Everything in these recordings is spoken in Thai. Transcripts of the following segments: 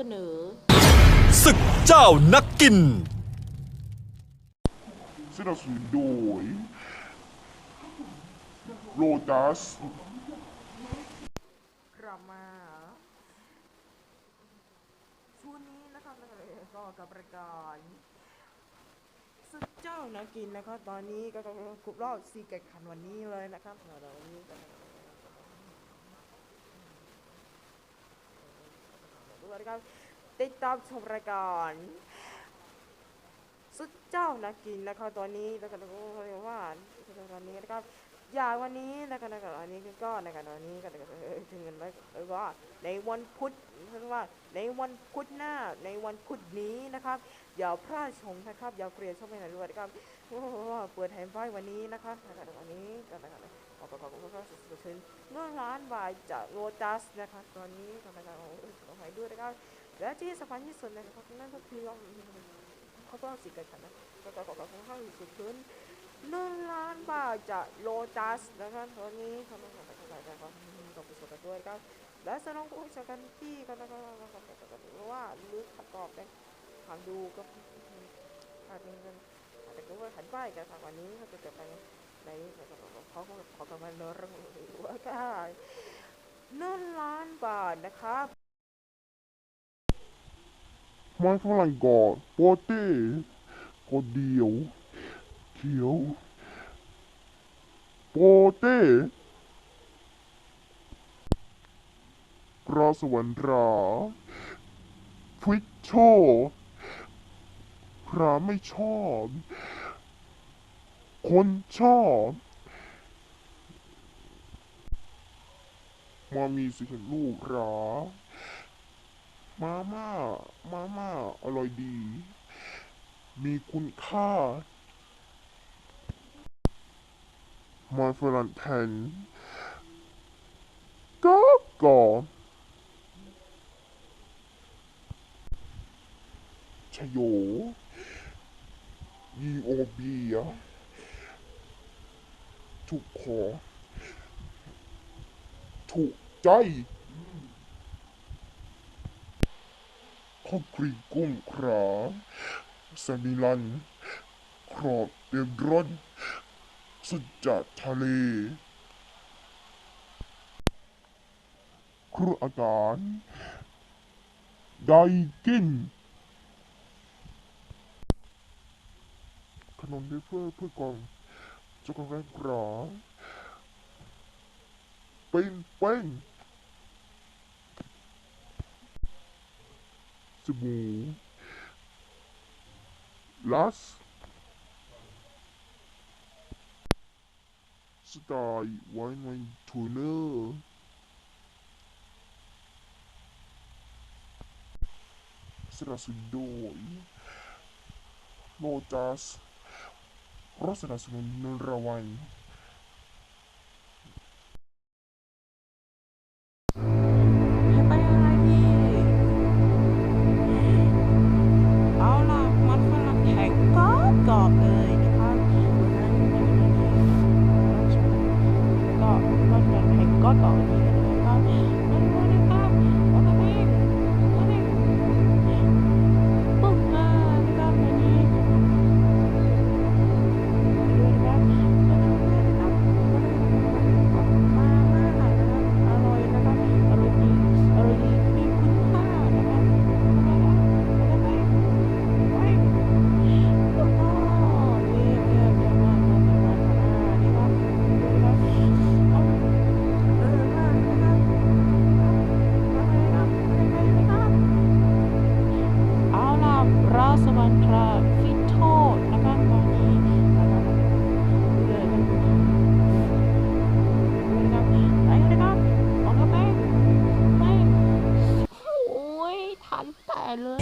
สนอ ศึกเจ้านักกิน สนับสนุนโดยโลตัสกลับมาช่วงนี้นะครับก็กับรายการศึกเจ้านักกินนะครับ ตอนนี้ก็กำลังครบรอบซีเกตขันวันนี้เลยนะครับเดี๋ยววันนี้ก็ ด้วยนะครับติดตามชมรายการ สุดเจ้านักกินนะครับตอนนี้แล้วก็เรียกว่าตอนนี้นะครับอย่างวันนี้นะครับนะครับอันนี้ก็นะครับวันนี้ก็เอ่อถึงกันไว้เอ่อว่าในวันพุธเรียกว่าในวันพุธหน้าในวันพุธนี้นะครับอย่าพลาดชมนะครับอย่าเปลี่ยนช่องไปไหนด้วยนะครับเพราวปิดแฮมไฟวันนี้นะครับนะครับวันนี้ก็นะครับ ขอขอขอขอขอสุดๆถึงเงินล้านบาทจากโลตัสนะครับตอนนี้ก็นะครับขอให้ด้วยนะครับและที่สำคัญที่สุดนะครับนั่นก็คือเขาต้องสิกันนะก็ขอขอขอขอสุดๆถึงหนึ่งล้านบาทจากโลตัสนะครับตอนนี้ทำให้กับประชาชนนะครับต้องไปสุดด้วยครับและสนองผู้จัดการที่ก็นะครับหรือว่าหรือขัดกอบในทางดูก็อาจจะเป็นอาจจะก็ว่าขันไปกันทางวันนี้เขาจะเกิดไป ในเขาก็ขอกำลังเรื่อว่าก็หนึ่งล้านบาทนะครับไม้ฝรั่งกอดโปเต้ก็เดียวเขียวโปเต้กราสวรรค์ราฟวิกโชพระไม่ชอบ คนชอบมามีสิเห็นลูกหรามาม่า มาม่า อร่อยดี มีคุณค่า มาฝรั่งแทนก็ก่อชโยยีโอเบีย ถูกคอถูกใจข้าวกรีกุ้งคราสมิลัน ครอบเดมรอนสุดจากทะเลครัวอาการได้กิน ขนมเบเฟอร์เพื่อก่อง ช็อกโกแลตกราเป็นเป็นสบู่ลัสสไตล์ไวน์ไวน์ทูเนอร์สนับสนุนโดยโลตัส รถสนับสนุนเงินรางวัลไปอะไร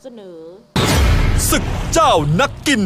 เสนอศึกเจ้านักกิน